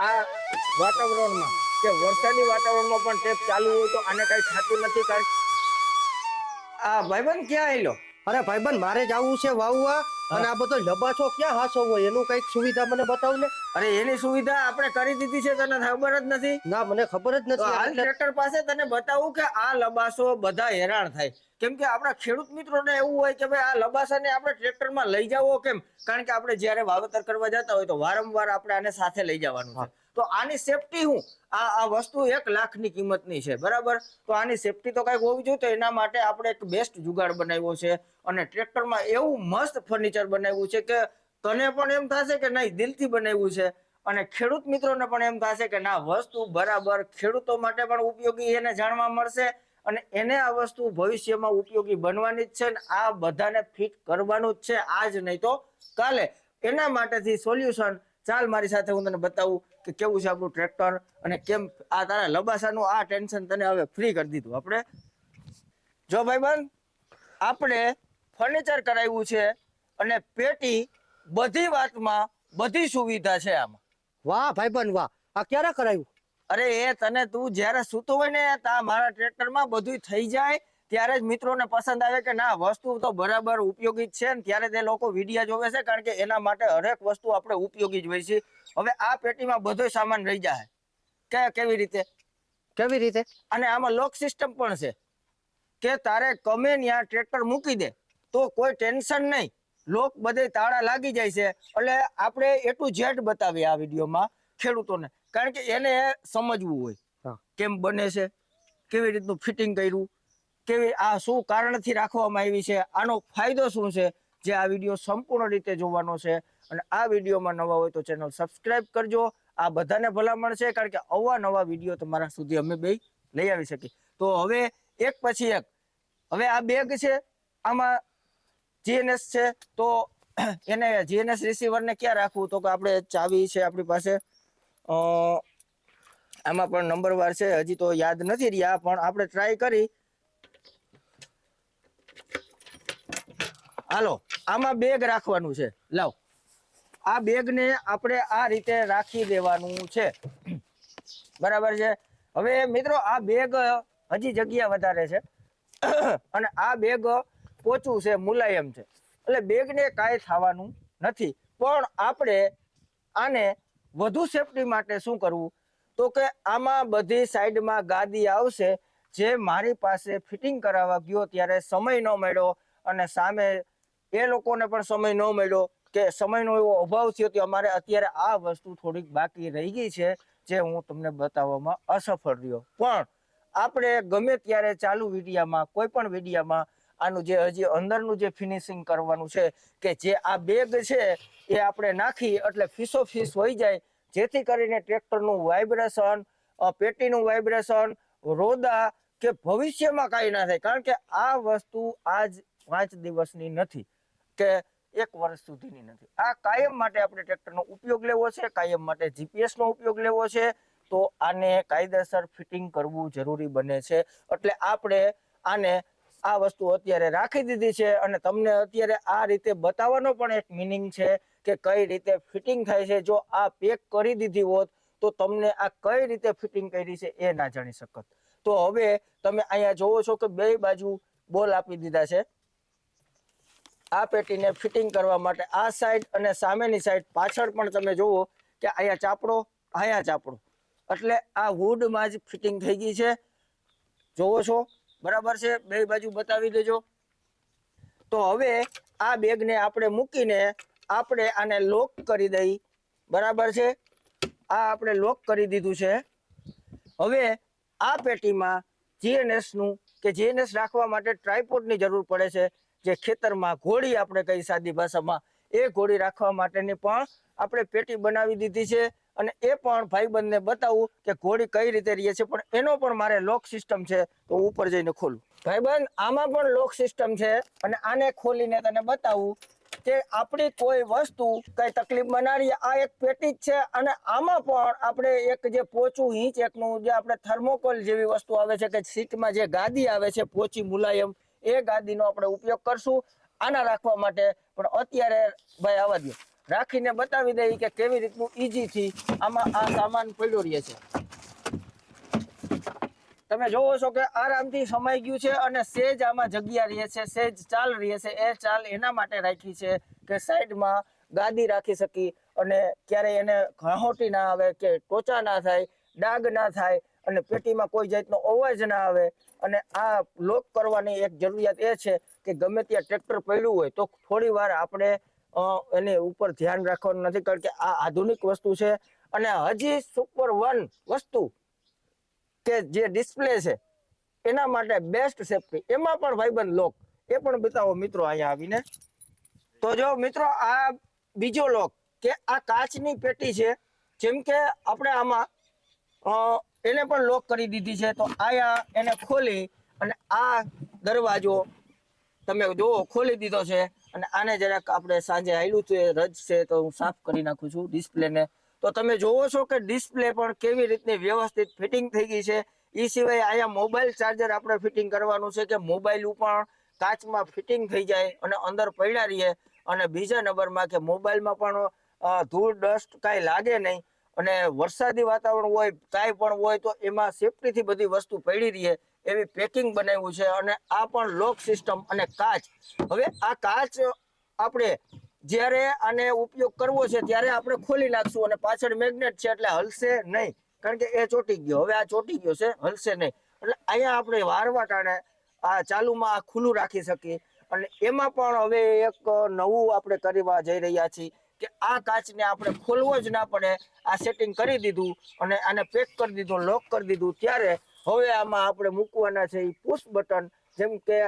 આ વાતાવરણમાં કે વરસાદી વાતાવરણમાં પણ ટેપ ચાલુ હોય તો આને કઈ થતું નથી કારણ આ ભાઈબંધ ક્યાં આવેલો અરે ભાઈબંધ મારે જવું છે વાવવા. અને આ બધો લબાછો ક્યાં હાસો હોય? એનું કંઈક સુવિધા મને બતાવ ને. અરે એની સુવિધા આપણે કરી દીધી છે તને ખબર જ નથી? ના મને ખબર જ નથી. હાલ ટ્રેક્ટર પાસે તને બતાવું કે આ લબાસો બધા હેરાન થાય. કેમ કે આપણા ખેડૂત મિત્રોને એવું હોય કે ભાઈ આ લબાસાને આપણે ટ્રેક્ટરમાં લઈ જાવો કેમ? કારણ કે આપણે જ્યારે વાવેતર કરવા જતા હોય તો વારંવાર આપણે આને સાથે લઈ જવાનું છે. તો આની સેફટી હું આ આ વસ્તુ એક લાખની કિંમતની છે, બરાબર? તો આની સેફટી તો કંઈક હોવી જોઈએ તો એના માટે આપણે એક બેસ્ટ જુગાડ બનાવ્યો છે અને ટ્રેક્ટરમાં એવું મસ્ત ફર્નિચર બનાવ્યું છે કે તને પણ એમ થશે કે નહીં, દિલથી બનાવ્યું છે. અને ખેડૂત મિત્રોને પણ એમ થશે કે ના, વસ્તુ બરાબર ખેડૂતો માટે પણ ઉપયોગી એને જાણવા મળશે અને એને આ વસ્તુ ભવિષ્યમાં ઉપયોગી બનવાની જ છે ને આ બધાને ફિટ કરવાનું જ છે આજ નહીં તો કાલે. એના માટેથી સોલ્યુશન ચાલ મારી સાથે હું તને બતાવું કે કેવું છે આપણું ટ્રેક્ટર અને કેમ આ તારા લબાસાનું આ ટેન્શન તને હવે ફ્રી કરી દીધું. આપણે જો ભાઈબંધ આપણે ફર્નિચર કરાવ્યું છે અને પેટી બધી વાતમાં બધી સુવિધા છે આમાં. વાહ ભાઈબંધ વાહ. આ ક્યારે કરાયું? અરે એ તને તું જ્યારે સૂતો હોય ને તા મારા ટ્રેક્ટરમાં બધું થઈ જાય ત્યારે જ મિત્રોને પસંદ આવે કે ના વસ્તુ તો બરાબર ઉપયોગી જ છે ને ત્યારે તે લોકો વિડીયા જોવે છે કારણ કે એના માટે હરેક વસ્તુ આપણે ઉપયોગી જ હોય છે. હવે આ પેટીમાં બધો સામાન રહી જાય કે કેવી રીતે? કેવી રીતે? અને આમાં લોક સિસ્ટમ પણ છે કે તારે કમે ત્યાં ટ્રેક્ટર મૂકી દે તો કોઈ ટેન્શન નહીં. લોક બધે તાળા લાગી જાય છે. એટલે આપણે એ ટુ ઝેડ બતાવીએ આ વિડીયોમાં ખેડૂતોને. કારણ કે એને સમજવું હોય. કેમ બને છે કેવી રીતનું ફિટિંગ કર્યું કેવી આ શું કારણથી રાખવામાં આવી છે? આનો ફાયદો શું છે? જે આ વીડિયો સંપૂર્ણ રીતે જોવાનો છે અને આ વિડીયોમાં નવા હોય તો ચેનલ સબસ્ક્રાઇબ કરજો. આ બધાને ભલામણ છે કારણ કે અવા નવા વીડિયો તમારા સુધી અમે બે લઈ આવી શકીએ. તો હવે એક પછી એક. હવે આ બેગ છે, આમાં જીએનએસ છે, તો એને જીએનએસ રિસીવરને ક્યાં રાખવું? તો કે આપણે ચાવી છે આપણી પાસે. આમાં પણ નંબર વાર છે, હજી તો યાદ નથી રહ્યા, પણ આપણે ટ્રાય કરી. હાલો, આમાં બેગ રાખવાનું છે. લાવ. આ બેગને આપણે આ રીતે રાખી દેવાનું છે. બરાબર છે? હવે મિત્રો, આ બેગ હજી જગ્યા વધારે છે. અને આ બેગ પોચું છે, મુલાયમ છે. એટલે બેગને કાંઈ થવાનું નથી. પણ આપણે આને વધુ સેફટી માટે શું કરવું? તો કે આમાં બધી સાઈડમાં ગાદી આવશે, જે મારી પાસે ફિટિંગ કરાવવા ગયો, ત્યારે સમય ન મળ્યો અને સામે એ લોકોને પણ સમય ન મળ્યો કે સમયનો એવો અભાવ થયો તો અમારે અત્યારે આ વસ્તુ થોડીક બાકી રહી ગઈ છે, જે હું તમને બતાવવામાં અસફળ રહ્યો. પણ આપણે ગમે ત્યારે ચાલુ વિડીયામાં, કોઈ પણ વિડીયામાં આનું જે હજી અંદરનું જે ફિનિશિંગ કરવાનું છે કે જે આ બેગ છે એ આપણે નાખી એટલે ફીસો ફીસ હોઈ જાય, જેથી કરીને ટ્રેક્ટરનું વાઇબ્રેશન પેટીનું વાઇબ્રેશન રોદા કે ભવિષ્યમાં કાંઈ ના થાય. કારણ કે આ વસ્તુ આજ પાંચ દિવસની નથી. કે એક વર્ષ સુધીની નથી. આ કાયમ માટે આપણે ટ્રેક્ટરનો ઉપયોગ લેવો છે, કાયમ માટે જીપીએસનો ઉપયોગ લેવો છે, તો આને કાયદેસર ફિટિંગ કરવું જરૂરી બને છે. એટલે આપણે આને આ વસ્તુ અત્યારે રાખી દીધી છે અને તમને અત્યારે આ રીતે બતાવવાનો પણ એક મિનિંગ છે કે કઈ રીતે ફિટિંગ થાય છે. જો આ પેક કરી દીધી હોત, તો તમને આ કઈ રીતે ફિટિંગ કરી છે એ ના જાણી શકત. તો હવે તમે અહીંયા જોવો છો કે બે બાજુ બોલ આપી દીધા છે. આ પેટીને ફિટિંગ કરવા માટે આ સાઈડ અને સામેની સાઈડ પાછળ પણ તમે જુઓ કે અહીંયા ચાપડો અહીંયા ચાપડો. એટલે આ વુડમાં જ ફિટિંગ થઈ ગઈ છે. જોવો છો? બરાબર છે? બે બાજુ બતાવી દેજો. તો હવે આ બેગને આપણે મૂકીને આપણે આને લોક કરી દઈ. બરાબર છે? આ આપણે લોક કરી દીધું છે. હવે આ પેટીમાં જીએનએસનું કે જીએનએસ રાખવા માટે ટ્રાયપોડની જરૂર પડે છે. જે ખેતરમાં ઘોડી આપણે કઈ સાદી ભાષામાં, એ ઘોડી રાખવા માટેની પણ આપણે પેટી બનાવી દીધી છે. અને એ પણ ભાઈબંધને બતાવું કે ઘોડી કઈ રીતે રહે છે પણ એનો પણ મારે લોક સિસ્ટમ છે, તો ઉપર જઈને ખોલું. ભાઈબંધ, આમાં પણ લોક સિસ્ટમ છે, અને આને ખોલીને તને બતાવું કે આપણી કોઈ વસ્તુ કઈ તકલીફ બનાવી આ એક પેટી જ છે, અને આમાં પણ આપણે એક જે પોચું હિંચ, એકનું જે આપણે થર્મોકોલ જેવી વસ્તુ આવે છે, કે સીટમાં જે ગાદી આવે છે, પોચી મુલાયમ એ ગાદીનો આપણે ઉપયોગ કરશું. આના રાખવા માટે પણ અત્યારે ભાઈ આવા દે રાખીને બતાવી દઈએ કે કેવી રીતનું ઈજીથી આમાં આ સામાન પડ્યો રહે છે. તમે જોવો છો કે આરામથી સમાઈ ગયું છે અને સેજ આમાં જગ્યા રહે છે, સેજ ચાલ રહે છે. એ ચાલ એના માટે રાખી છે કે સાઈડમાં ગાદી રાખી શકી અને ક્યારેય એને ઘાહોટી ના આવે કે ટોચા ના થાય ડાગ ના થાય અને પેટીમાં કોઈ જાતનો અવાજ ના આવે. અને આ લોક કરવાની એક જરૂરિયાત એ છે કે ગમે ત્યાં ટ્રેક્ટર પડ્યું હોય તો થોડી વાર આપણે એને ઉપર ધ્યાન રાખવાનું નથી, કારણ કે આ આધુનિક વસ્તુ છે અને હજી સુપર વન વસ્તુ કે જે ડિસ્પ્લે છે, એના માટે બેસ્ટ સેફટી એમાં પણ ભાઈબંધ લોક. એ પણ બતાવો મિત્રો અહીંયા આવીને. તો જો મિત્રો આ બીજો લોક કે આ કાચની પેટી છે, જેમ કે આપણે આમાં એને પણ લોક કરી દીધી છે. તો આયા એને ખોલી અને આ દરવાજો તમે જુઓ, ખોલી દીધો છે. અને આને જરાક આપણે સાંજે આવેલું છે, રજ છે, તો હું સાફ કરી નાખું છું ડિસ્પ્લેને. તો તમે જોવો છો કે ડિસ્પ્લે પણ કેવી રીતની વ્યવસ્થિત ફિટિંગ થઈ ગઈ છે. એ સિવાય અહીંયા મોબાઈલ ચાર્જર આપણે ફિટિંગ કરવાનું છે કે મોબાઈલ પણ કાચમાં ફિટિંગ થઈ જાય અને અંદર પડ્યા રહીએ. અને બીજા નંબરમાં કે મોબાઈલમાં પણ ધૂળ, ડસ્ટ કાંઈ લાગે નહીં. અને વરસાદી વાતાવરણ હોય, કાંઈ પણ હોય, તો એમાં સેફટીથી બધી વસ્તુ પડી રહીએ એવી પેકિંગ બનાવ્યું છે અને આ પણ લોક સિસ્ટમ અને કાચ. હવે આ કાચ આપણે જ્યારે આને ઉપયોગ કરવો છે, ત્યારે આપણે ખોલી નાખશું અને પાછળ મેગ્નેટ છે એટલે હલશે નહીં. કારણ કે એ ચોટી ગયો. હવે આ ચોટી ગયો છે, હલશે નહીં. એટલે અહીંયા આપણે વારવા ટાણે આ ચાલુમાં આ ખુલ્લું રાખી શકીએ. અને એમાં પણ હવે એક નવું આપણે કરવા જઈ રહ્યા છીએ. કે આ કાચને આપણે ખોલવો જ ના પડે. આ સેટિંગ કરી દીધું અને આને પેક કરી દીધું લોક કરી દીધું. ત્યારે હવે આમાં આપણે મૂકવાના છે એ પુશ બટન જેમ કે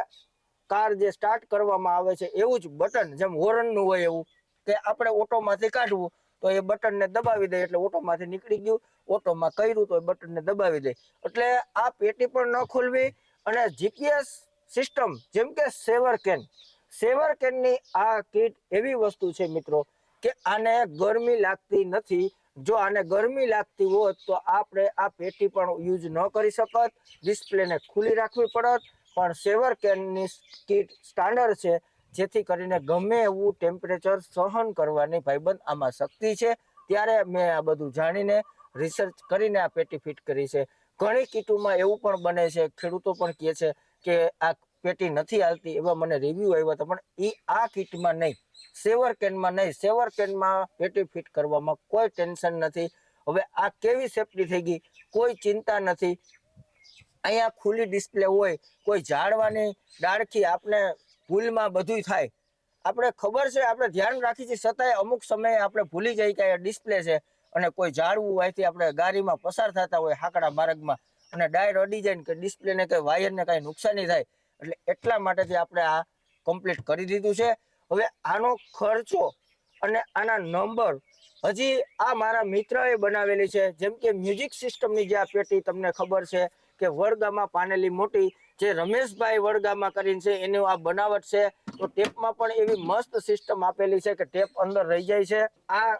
કાર જે સ્ટાર્ટ કરવામાં આવે છે એવું જ બટન જેમ હોરનનું હોય એવું. કે આપણે ઓટોમાંથી કાઢવું, તો એ બટનને દબાવી દે એટલે ઓટોમાંથી નીકળી ગયું. ઓટોમાં કર્યું તો એ બટનને દબાવી દે. એટલે આ પેટી પણ ન ખોલવી અને જીપીએસ સિસ્ટમ જેમ કે સેવર કેન સેવર કેનની આ કીટ એવી વસ્તુ છે મિત્રો કે આને ગરમી લાગતી નથી. જો આને ગરમી લાગતી હોત તો આપણે આ પેટી પણ યુઝ ન કરી શકત. ડિસ્પ્લેને ખુલ્લી રાખવી પડત. પણ સેવર કેનની કીટ સ્ટાન્ડર્ડ છે, જેથી કરીને ગમે એવું ટેમ્પરેચર સહન કરવાની ભાઈબંધ આમાં શક્તિ છે. ત્યારે મેં આ બધું જાણીને રિસર્ચ કરીને આ પેટી ફિટ કરી છે. ઘણી કીટોમાં એવું પણ બને છે, ખેડૂતો પણ કહે છે કે આ પેટી નથી હાલતી એવા મને રિવ્યુ આવ્યા હતા, પણ એ આ કિટમાં નહીં. સેવર કેનમાં નહીં. સેવર કેનમાં પેટી ફિટ કરવામાં કોઈ ટેન્શન નથી. હવે આ કેવી સેફટી થઈ ગઈ? કોઈ ચિંતા નથી. અહીંયા ખુલ્લી ડિસ્પ્લે હોય, કોઈ ઝાડવાની ડાળખી આપણે ભૂલમાં બધુંય થાય. આપણે ખબર છે, આપણે ધ્યાન રાખી છીએ છતાંય અમુક સમયે આપણે ભૂલી જઈએ કે ડિસ્પ્લે છે અને કોઈ ઝાડવું હોયથી આપણે ગાડીમાં પસાર થતા હોય હાકડા માર્ગમાં અને ડાયર અડી જાય ને કે ડિસ્પ્લેને કે વાયરને કાંઈ નુકસાની થાય એટલે એટલા માટેથી આપણે આ કમ્પ્લીટ કરી દીધું છે. હવે આનો ખર્ચો અને આના નંબર હજી આ મારા મિત્રએ બનાવેલી છે. જેમ કે મ્યુઝિક સિસ્ટમની જે આ પેટી તમને ખબર છે કે વડગામાં પાનેલી મોટી જે રમેશભાઈ વડગામાં કરીને છે, એનું આ બનાવટ છે. તો ટેપમાં પણ એવી મસ્ત સિસ્ટમ આપેલી છે કે ટેપ અંદર રહી જાય છે. આ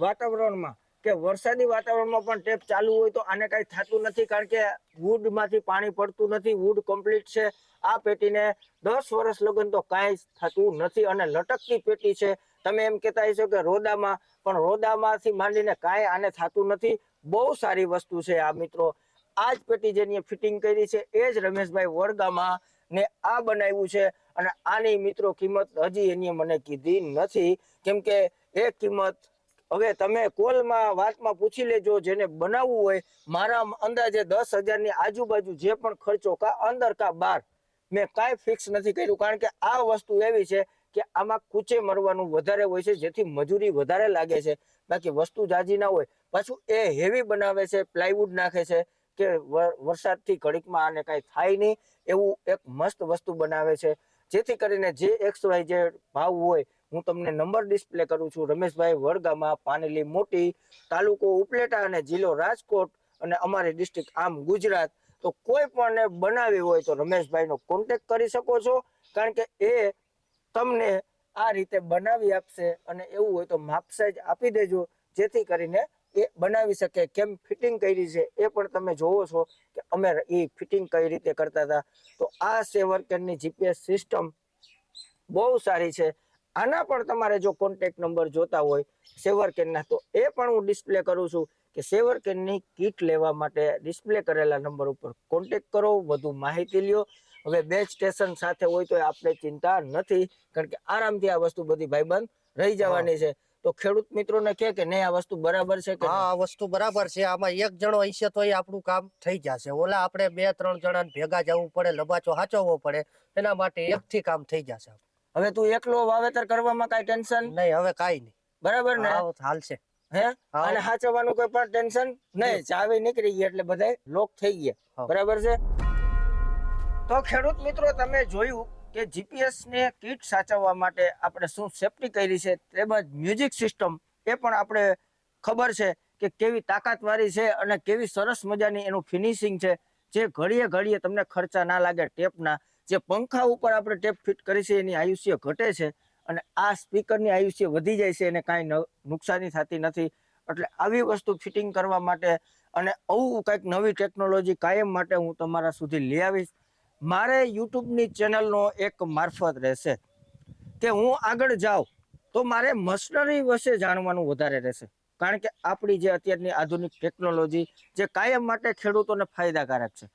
વાતાવરણમાં કે વરસાદી વાતાવરણમાં પણ ટેપ ચાલુ હોય તો આને કાંઈ થતું નથી કારણ કે વુડમાંથી પાણી પડતું નથી વુડ કમ્પ્લીટ છે. આ પેટીને દસ વર્ષ લગન તો કાંઈ થતું નથી અને લટકતી પેટી છે. તમે એમ કહેતા હશો કે રોદામાં, પણ રોદામાંથી માંડીને કાંઈ આને થતું નથી. બહુ સારી વસ્તુ છે આ મિત્રો. આ જ પેટી જેની ફિટિંગ કરી છે, એ જ રમેશભાઈ વડગામાં ને આ બનાવ્યું છે અને આની મિત્રો કિંમત હજી એની મને કીધી નથી. કેમ કે એ કિંમત હવે તમે કોલમાં વાતમાં પૂછી લેજો, જેને બનાવવું હોય. મારા અંદાજે દસ હજારની આજુબાજુ જે પણ ખર્ચો કા અંદર કા બહાર, મેં કાંઈ ફિક્સ નથી કર્યું. કારણ કે આ વસ્તુ એવી છે કે આમાં કૂચે મરવાનું વધારે હોય છે, જેથી મજૂરી વધારે લાગે છે. બાકી વસ્તુ જાજી ના હોય. પાછું એ હેવી બનાવે છે પ્લાયવુડ નાખે છે, કે વર- વરસાદથી ઘડીકમાં આને કાંઈ થાય નહીં. એવું એક મસ્ત વસ્તુ બનાવે છે. જેથી કરીને જે એક્સ વાય જે ભાવ હોય હું તમને નંબર ડિસ્પ્લે કરું છું. રમેશભાઈ વડગામાં, પાનેલી મોટી, તાલુકો ઉપલેટા અને જિલ્લો રાજકોટ અને અમારી ડિસ્ટ્રિક્ટ આમ ગુજરાત. તો કોઈ પણ બનાવી હોય તો રમેશભાઈનો કોન્ટેક કરી શકો છો. કારણ કે એ તમને આ રીતે બનાવી આપશે અને એવું હોય તો માપસાઈજ આપી દેજો. જેથી કરીને એ બનાવી શકે. કેમ ફિટિંગ કરી છે એ પણ તમે જોવો છો કે અમે એ ફિટિંગ કઈ રીતે કરતા હતા. તો આ સેવર કેનની જીપીએસ સિસ્ટમ બહુ સારી છે. આના પણ તમારે જો કોન્ટેક નંબર જોતા હોય સેવર કેનના તો એ પણ હું ડિસ્પ્લે કરું છું કે સેવર કેનની કીટ લેવા માટે ડિસ્પ્લે કરેલા નંબર ઉપર કોન્ટેક કરો વધુ માહિતી લ્યો. હવે બે સ્ટેશન સાથે હોય તો આપણે ચિંતા નથી કારણ કે આરામથી આ વસ્તુ બધી ભાઈબંધ રહી જવાની છે. તો ખેડૂત મિત્રોને કહે કે નહીં આ વસ્તુ બરાબર છે કે હા આ વસ્તુ બરાબર છે. આમાં એક જણો હશે તો એ આપણું કામ થઈ જશે. ઓલા આપણે બે ત્રણ જણાને ભેગા જવું પડે લબાચો હાચવવો પડે. એના માટે એકથી કામ થઈ જશે. હવે તું એકલો વાવેતર કરવામાં કઈ ટેન્શન નહીં હવે કઈ નહીં. બરાબર ને? હાલશે. હે. અને સાચવવાનું કોઈ પણ ટેન્શન નહીં ચાવી નીકળી ગઈ એટલે બધા લોક થઈ ગયા. બરાબર છે? તો ખેડૂત મિત્રો તમે જોયું કે જીપીએસ ને કીટ સાચવવા માટે આપણે શું સેફટી કરી છે તેમજ મ્યુઝિક સિસ્ટમ એ પણ આપણે ખબર છે કે કેવી તાકાતવાળી છે અને કેવી સરસ મજાની એનું ફિનિશિંગ છે જે ઘડીએ ઘડીએ તમને ખર્ચા ના લાગે ટેપના જે પંખા ઉપર આપણે ટેપ ફિટ કરી છે એની આયુષ્ય ઘટે છે અને આ સ્પીકરની આયુષ્ય વધી જાય છે, એને કાંઈ નુકસાની થતી નથી. એટલે આવી વસ્તુ ફિટિંગ કરવા માટે અને આવું કંઈક નવી ટેકનોલોજી કાયમ માટે હું તમારા સુધી લઈ આવીશ. મારે યુટ્યુબની ચેનલનો એક મારફત રહેશે કે હું આગળ જાઉં તો મારે મશનરી વિશે જાણવાનું વધારે રહેશે. કારણ કે આપણી જે અત્યારની આધુનિક ટેકનોલોજી જે કાયમ માટે ખેડૂતોને ફાયદાકારક છે.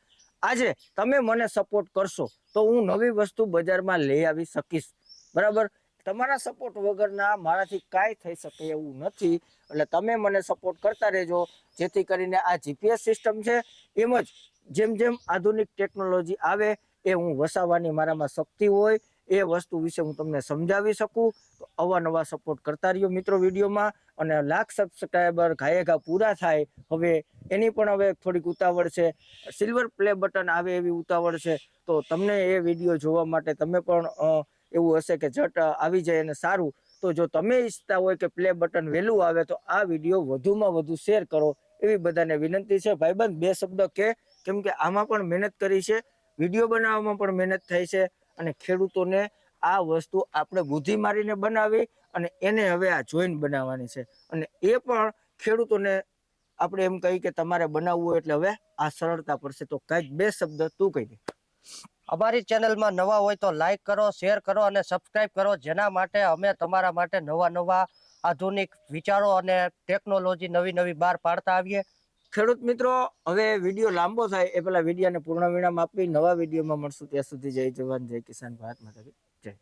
આજે તમે મને સપોર્ટ કરશો, તો હું નવી વસ્તુ બજારમાં લઈ આવી શકીશ. બરાબર? તમારા સપોર્ટ વગરના મારાથી કાંઈ થઈ શકે એવું નથી. એટલે તમે મને સપોર્ટ કરતા રહેજો. જેથી કરીને આ જીપીએસ સિસ્ટમ છે, એમ જ જેમ જેમ આધુનિક ટેકનોલોજી આવે, એ હું વસાવવાની મારામાં શક્તિ હોય એ વસ્તુ વિશે હું તમને સમજાવી શકું. તો અવાનવા સપોર્ટ કરતા રહ્યો મિત્રો વિડીયોમાં અને લાખ સબસ્ક્રાઈબર ઘાયે ઘા પૂરા થાય. હવે એની પણ હવે થોડીક ઉતાવળ છે. સિલ્વર પ્લે બટન આવે એવી ઉતાવળ છે. તો તમને એ વીડિયો જોવા માટે તમે પણ એવું હશે કે ઝટ આવી જાય અને સારું. તો જો તમે ઈચ્છતા હોય કે પ્લે બટન વહેલું આવે તો આ વીડિયો વધુમાં વધુ શેર કરો. એવી બધાને વિનંતી છે. ભાઈબંધ, બે શબ્દ કે, કેમ કે આમાં પણ મહેનત કરી છે. વીડિયો બનાવવામાં પણ મહેનત થઈ છે. અને ખેડૂતોને આ વસ્તુ આપણે બુદ્ધિ મારીને બનાવી અને એને હવે આ જોઈન બનાવવાની છે. અને એ પણ ખેડૂતોને આપણે એમ કહી કે તમારે બનાવવું એટલે હવે આ સરળતા પડશે તો કંઈક બે શબ્દ તું કહી દે. અમારી ચેનલમાં નવા હોય તો લાઈક કરો, શેર કરો અને સબસ્ક્રાઈબ કરો. જેના માટે અમે તમારા માટે નવા નવા આધુનિક વિચારો અને ટેકનોલોજી નવી નવી બહાર પાડતા આવીએ. ખેડૂત મિત્રો, હવે વીડિયો લાંબો થાય એ પેલા વિડીયોને પૂર્ણ વિરામ આપી નવા વિડીયોમાં મળશું. ત્યાં સુધી જય જવાન, જય કિસાન, ભારત માતા જય.